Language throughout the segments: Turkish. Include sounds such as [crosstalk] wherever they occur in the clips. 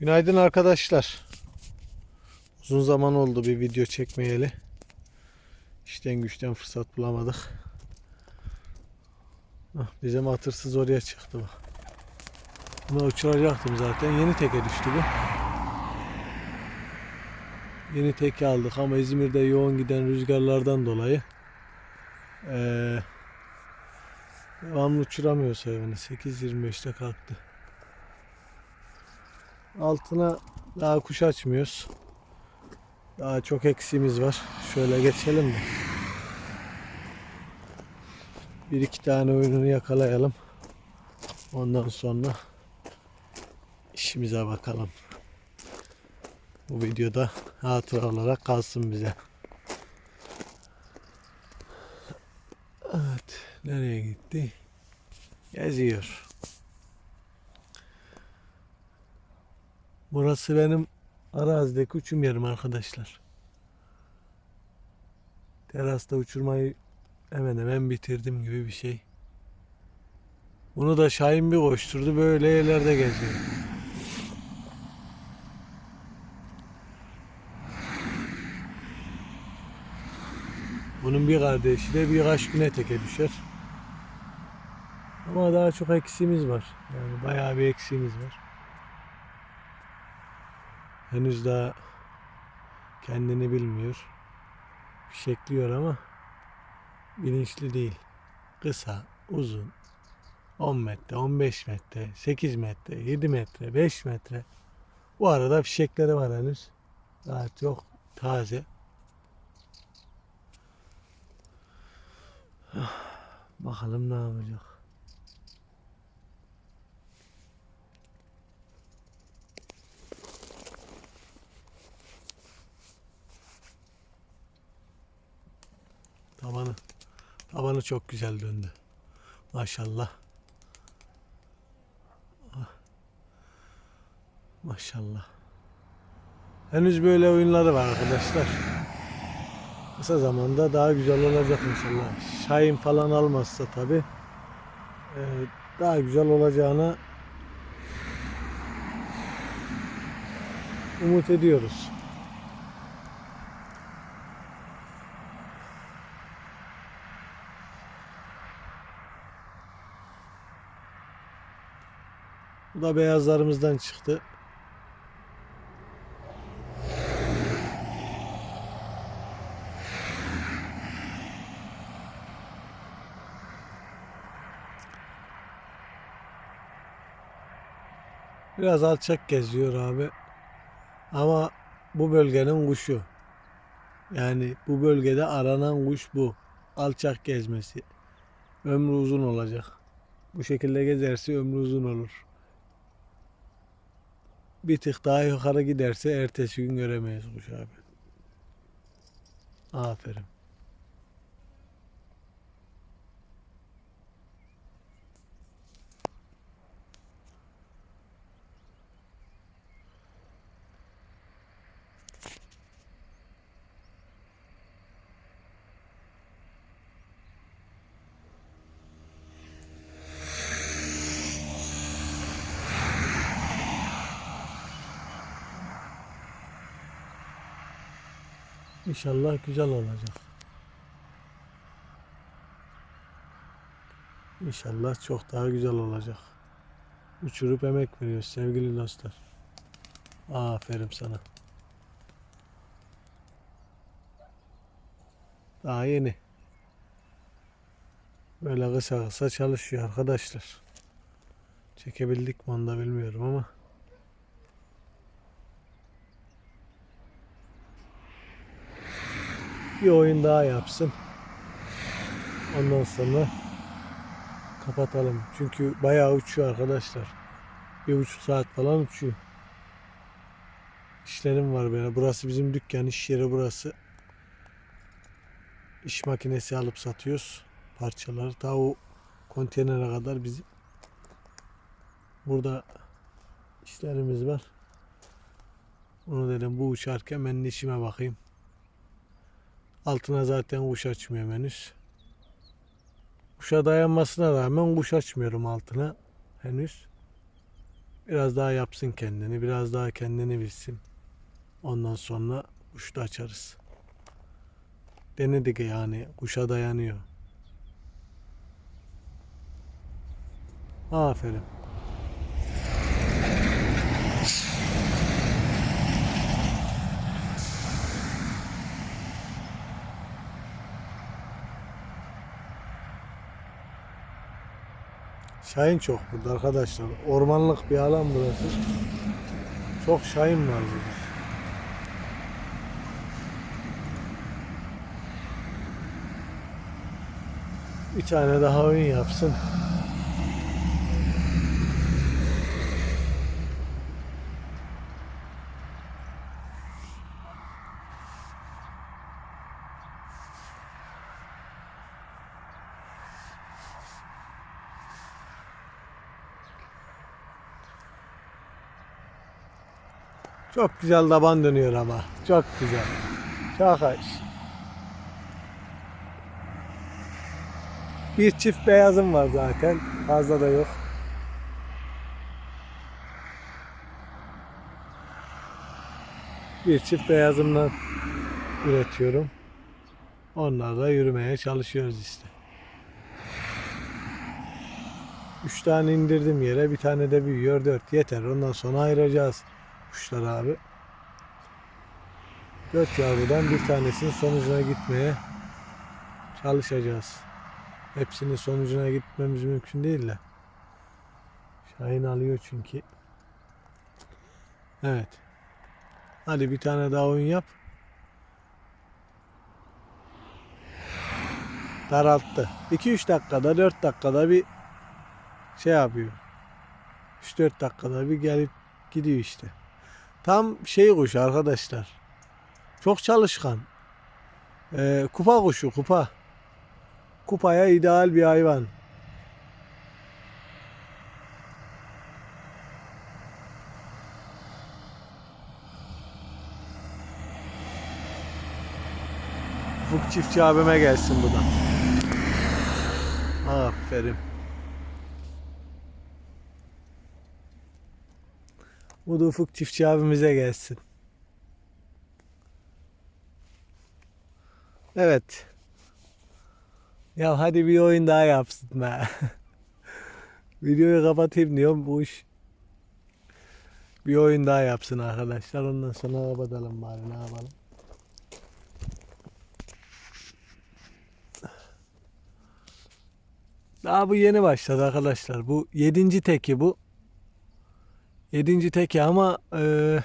Günaydın arkadaşlar. Uzun zaman oldu bir video çekmeyeli. İşten güçten fırsat bulamadık. Hah, bizim atırsız oraya çıktı bak. Bunu uçuracaktım zaten. Yeni teke düştü bu. Yeni teke aldık ama İzmir'de yoğun giden rüzgarlardan dolayı eee devamlı uçuramıyoruz hayvanı. 8.25'te kalktı. Altına daha kuş açmıyoruz. Daha çok eksiğimiz var. Şöyle geçelim mi? Bir iki tane oyununu yakalayalım. Ondan sonra işimize bakalım. Bu videoda hatıra olarak kalsın bize. Evet. Nereye gitti? Geziyor. Burası benim arazideki uçum yerim arkadaşlar. Terasta uçurmayı hemen hemen bitirdim gibi bir şey. Bunu da Şahin bir koşturdu böyle yerlerde geziyor. Bunun bir kardeşi de birkaç güne teke düşer. Ama daha çok eksiğimiz var. Yani bayağı bir eksiğimiz var. Henüz daha kendini bilmiyor. Fişekliyor ama bilinçli değil. Kısa, uzun. 10 metre, 15 metre, 8 metre, 7 metre, 5 metre. Bu arada fişekleri var henüz. Daha çok taze. Bakalım ne yapacak. Tabanı. Tabanı çok güzel döndü. Maşallah. Ah. Maşallah. Henüz böyle oyunları var arkadaşlar. Kısa zamanda daha güzel olacak inşallah. Şahin falan almazsa tabi daha güzel olacağına umut ediyoruz. Da beyazlarımızdan çıktı. Biraz alçak geziyor abi. Ama bu bölgenin kuşu. Yani bu bölgede aranan kuş bu. Alçak gezmesi. Ömrü uzun olacak. Bu şekilde gezerse ömrü uzun olur. Bir tık daha yukarı giderse ertesi gün göremeyiz kuş abi. Aferin. İnşallah güzel olacak. İnşallah çok daha güzel olacak. Uçurup emek veriyoruz sevgili dostlar. Aferin sana. Daha yeni. Böyle kısa kısa çalışıyor arkadaşlar. Çekebildik mi onu da bilmiyorum ama. Bir oyun daha yapsın. Ondan sonra kapatalım. Çünkü bayağı uçuyor arkadaşlar. Bir buçuk saat falan uçuyor. İşlerim var böyle. Burası bizim dükkan, iş yeri burası. İş makinesi alıp satıyoruz. Parçaları. Ta o konteynere kadar bizim. Burada işlerimiz var. Onu dedim bu uçarken ben de işime bakayım. Altına zaten kuş açmıyorum henüz. Kuşa dayanmasına rağmen kuş açmıyorum altına henüz. Biraz daha yapsın kendini, biraz daha kendini bilsin. Ondan sonra kuşu da açarız. Denedik yani, kuşa dayanıyor. Aferin. Şahin çok burada arkadaşlar. Ormanlık bir alan burası. Çok şahin var burada. Bir tane daha oyun yapsın. Çok güzel taban dönüyor ama. Çok güzel. Çok hoş. Bir çift beyazım var zaten. Fazla da yok. Bir çift beyazımdan üretiyorum. Onlarla yürümeye çalışıyoruz işte. Üç tane indirdim yere. Bir tane de büyüyor. Dört yeter. Ondan sonra ayıracağız kuşlar abi. Dört yavrudan bir tanesinin sonucuna gitmeye çalışacağız. Hepsinin sonucuna gitmemiz mümkün değil de. Şahin alıyor çünkü. Evet. Hadi bir tane daha oyun yap. Daralttı. 2-3 dakikada 4 dakikada bir şey yapıyor. 3-4 dakikada bir gelip gidiyor işte. Tam şey kuş arkadaşlar. Çok çalışkan. Ee, kupa kuşu kupa. Kupaya ideal bir hayvan. Ufuk çiftçi abime gelsin bu da. Aferin. Bu da Ufuk çiftçi abimize gelsin. Evet. Ya hadi bir oyun daha yapsın be. [laughs] Videoyu kapatayım diyorum bu iş. Bir oyun daha yapsın arkadaşlar. Ondan sonra kapatalım bari ne yapalım. Daha bu yeni başladı arkadaşlar. Bu yedinci teki bu. Yedinci teki ama e,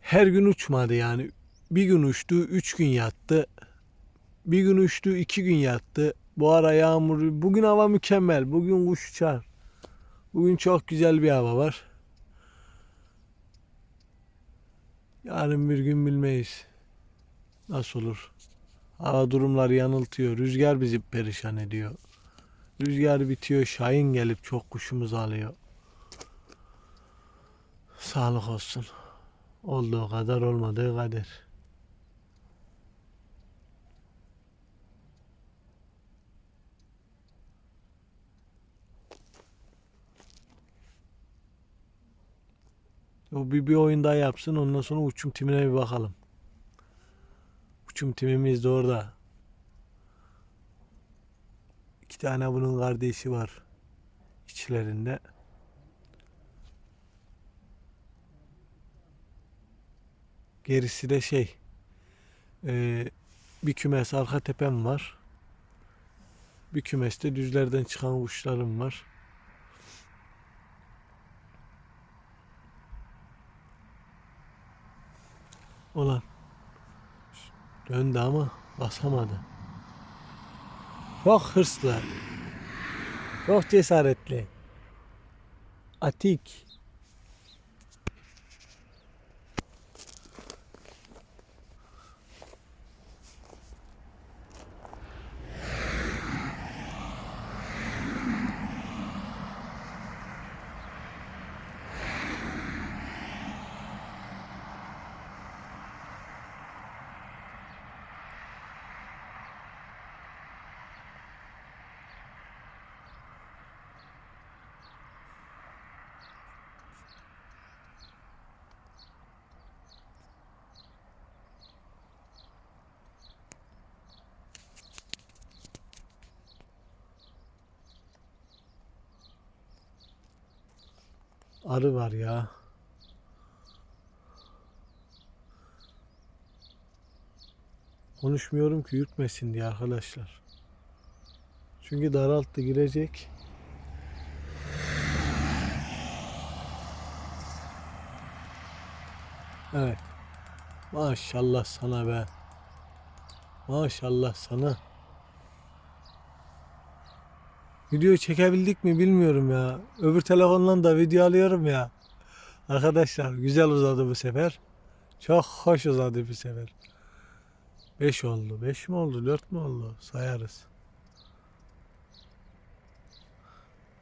her gün uçmadı yani. Bir gün uçtu, üç gün yattı. Bir gün uçtu, iki gün yattı. Bu ara yağmur. Bugün hava mükemmel. Bugün kuş uçar. Bugün çok güzel bir hava var. Yarın bir gün bilmeyiz. Nasıl olur? Hava durumları yanıltıyor. Rüzgar bizi perişan ediyor. Rüzgar bitiyor. Şahin gelip çok kuşumuzu alıyor. Sağlık olsun. Olduğu kadar olmadığı kader. O bir, bir oyun daha yapsın ondan sonra uçum timine bir bakalım. Uçum timimiz de orada. İki tane bunun kardeşi var içlerinde. Gerisi de şey e, bir kümes arka tepem var. Bir kümeste düzlerden çıkan kuşlarım var. Olan döndü ama basamadı. Çok hırslı. Çok cesaretli. Atik. Arı var ya. Konuşmuyorum ki yürütmesin diye arkadaşlar. Çünkü daralttı girecek. Evet. Maşallah sana be. Maşallah sana. Video çekebildik mi bilmiyorum ya. Öbür telefondan da video alıyorum ya. Arkadaşlar güzel uzadı bu sefer. Çok hoş uzadı bu sefer. 5 oldu. 5 mi oldu? 4 mü oldu? Sayarız.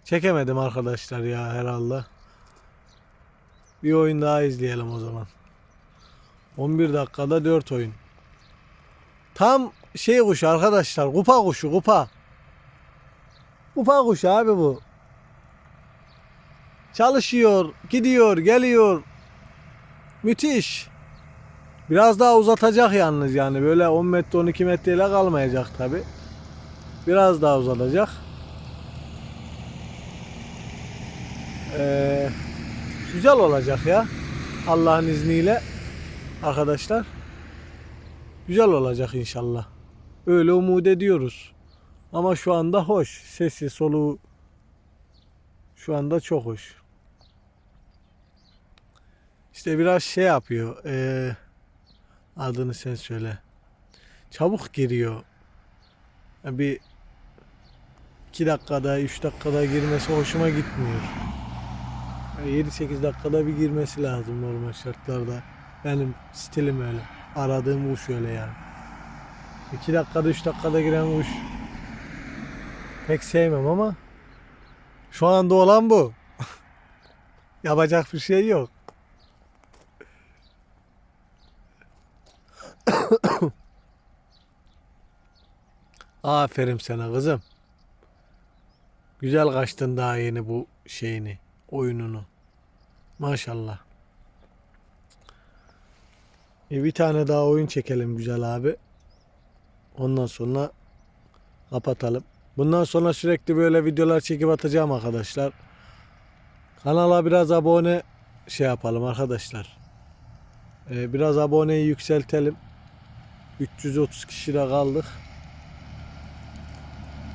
Çekemedim arkadaşlar ya herhalde. Bir oyun daha izleyelim o zaman. 11 dakikada 4 oyun. Tam şey kuşu arkadaşlar. Kupa kuşu kupa. Kupa kuşu abi bu. Çalışıyor, gidiyor, geliyor. Müthiş. Biraz daha uzatacak yalnız yani böyle 10 metre 12 metreyle kalmayacak tabi. Biraz daha uzatacak. Ee, güzel olacak ya. Allah'ın izniyle arkadaşlar. Güzel olacak inşallah. Öyle umut ediyoruz. Ama şu anda hoş. Sesi, soluğu şu anda çok hoş. İşte biraz şey yapıyor. Ee, adını sen söyle. Çabuk giriyor. Yani bir iki dakikada, üç dakikada girmesi hoşuma gitmiyor. Yani 7-8 dakikada bir girmesi lazım normal şartlarda. Benim stilim öyle. Aradığım kuş öyle yani. 2 dakikada 3 dakikada giren kuş pek sevmem ama şu anda olan bu. [laughs] Yapacak bir şey yok. [coughs] Aferin sana kızım. Güzel kaçtın daha yeni bu şeyini, oyununu. Maşallah. E bir tane daha oyun çekelim güzel abi. Ondan sonra kapatalım. Bundan sonra sürekli böyle videolar çekip atacağım arkadaşlar. Kanala biraz abone şey yapalım arkadaşlar. Ee, biraz aboneyi yükseltelim. 330 kişide kaldık.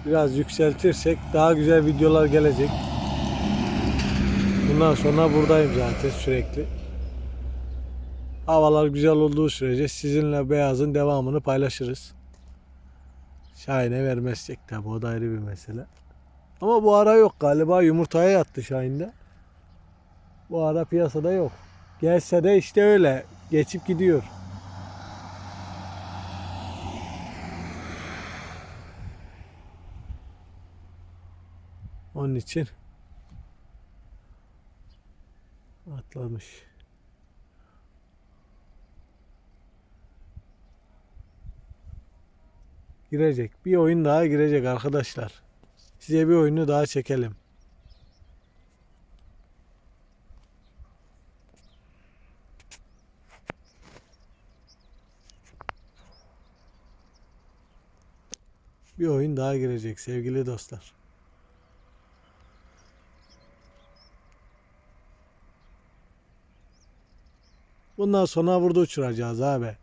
Biraz yükseltirsek daha güzel videolar gelecek. Bundan sonra buradayım zaten sürekli. Havalar güzel olduğu sürece sizinle beyazın devamını paylaşırız. Şahin'e vermezsek tabi o da ayrı bir mesele. Ama bu ara yok galiba yumurtaya yattı Şahin'de. Bu ara piyasada yok. Gelse de işte öyle geçip gidiyor. Onun için atlamış. Girecek. Bir oyun daha girecek arkadaşlar. Size bir oyunu daha çekelim. Bir oyun daha girecek sevgili dostlar. Bundan sonra burada uçuracağız abi.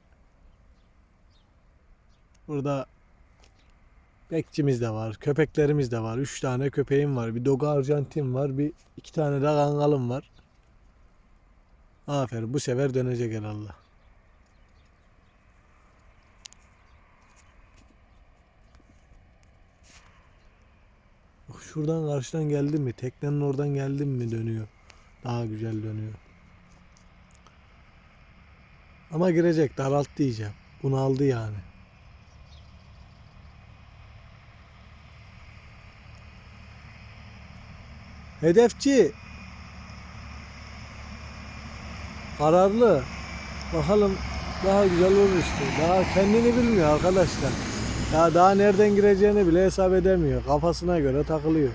Burada bekçimiz de var, köpeklerimiz de var. Üç tane köpeğim var, bir Dogo Arjantin var, bir iki tane de kangalım var. Aferin bu sefer dönecek herhalde. Şuradan karşıdan geldim mi? Teknenin oradan geldim mi dönüyor. Daha güzel dönüyor. Ama girecek daralttı diyeceğim. Bunu aldı yani. Hedefçi. Kararlı. Bakalım daha güzel olur işte. Daha kendini bilmiyor arkadaşlar. Ya daha nereden gireceğini bile hesap edemiyor. Kafasına göre takılıyor.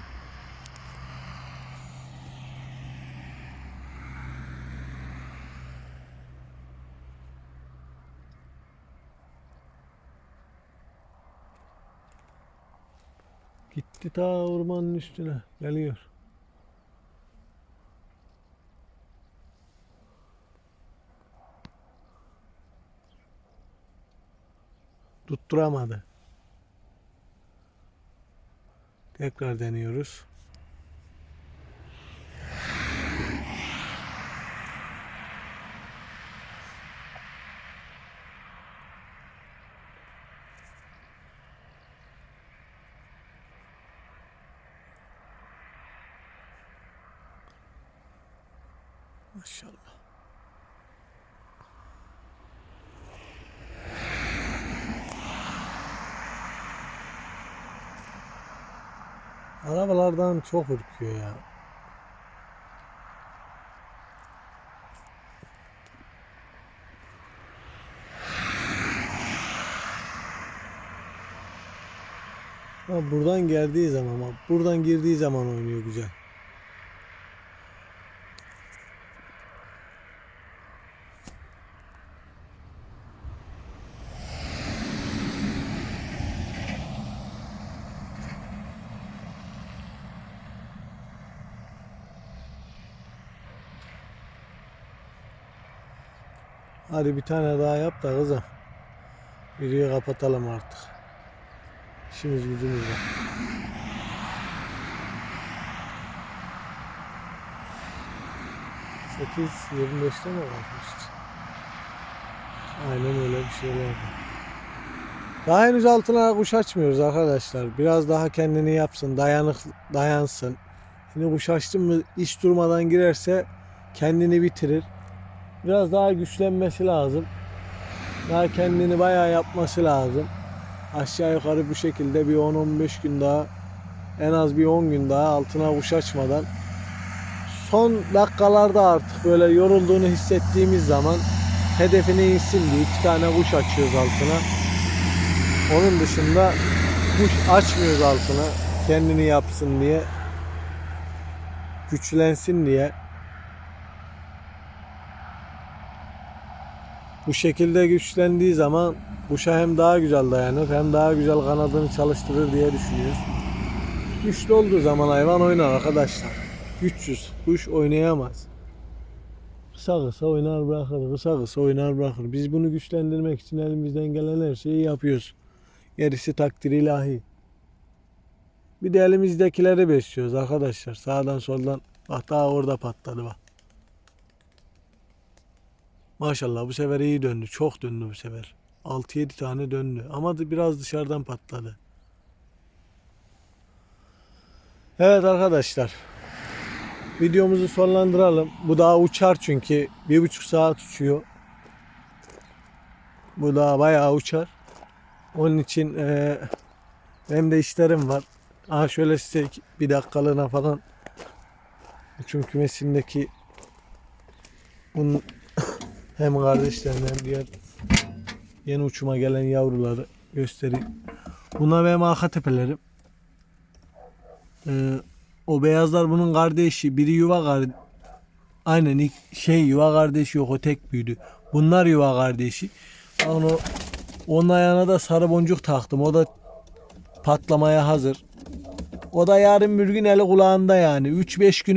Gitti ta ormanın üstüne. Geliyor. Tutturamadı. Tekrar deniyoruz. Maşallah. Arabalardan çok ürküyor ya. Ha, buradan geldiği zaman buradan girdiği zaman oynuyor güzel. Hadi bir tane daha yap da kızım. Videoyu kapatalım artık. İşimiz gücümüz var. Sekiz yirmi beşte mi kalkmıştı? Aynen öyle bir şeyler var. Daha henüz altına kuş açmıyoruz arkadaşlar. Biraz daha kendini yapsın, dayanık dayansın. Şimdi kuş açtın mı iş durmadan girerse kendini bitirir. Biraz daha güçlenmesi lazım. Daha kendini bayağı yapması lazım. Aşağı yukarı bu şekilde bir 10-15 gün daha en az bir 10 gün daha altına kuş açmadan son dakikalarda artık böyle yorulduğunu hissettiğimiz zaman hedefine insin diye iki tane kuş açıyoruz altına. Onun dışında kuş açmıyoruz altına kendini yapsın diye güçlensin diye Bu şekilde güçlendiği zaman kuşa hem daha güzel dayanır hem daha güzel kanadını çalıştırır diye düşünüyoruz. Güçlü olduğu zaman hayvan oynar arkadaşlar. Güçsüz kuş oynayamaz. Kısa kısa oynar bırakır, kısa kısa oynar bırakır. Biz bunu güçlendirmek için elimizden gelen her şeyi yapıyoruz. Gerisi takdir ilahi. Bir de elimizdekileri besliyoruz arkadaşlar. Sağdan soldan. Bak daha orada patladı bak. Maşallah bu sefer iyi döndü. Çok döndü bu sefer. 6-7 tane döndü. Ama biraz dışarıdan patladı. Evet arkadaşlar. Videomuzu sonlandıralım. Bu daha uçar çünkü. Bir buçuk saat uçuyor. Bu daha bayağı uçar. Onun için eee benim de işlerim var. Aha şöyle size bir dakikalığına falan uçum kümesindeki bunun hem kardeşlerini hem diğer yeni uçuma gelen yavruları göstereyim. Bunlar benim arka tepelerim. Ee, o beyazlar bunun kardeşi. Biri yuva kardeşi. Aynen ilk şey yuva kardeşi yok o tek büyüdü. Bunlar yuva kardeşi. Onu onun ayağına da sarı boncuk taktım. O da patlamaya hazır. O da yarın bir gün eli kulağında yani. 3-5 gün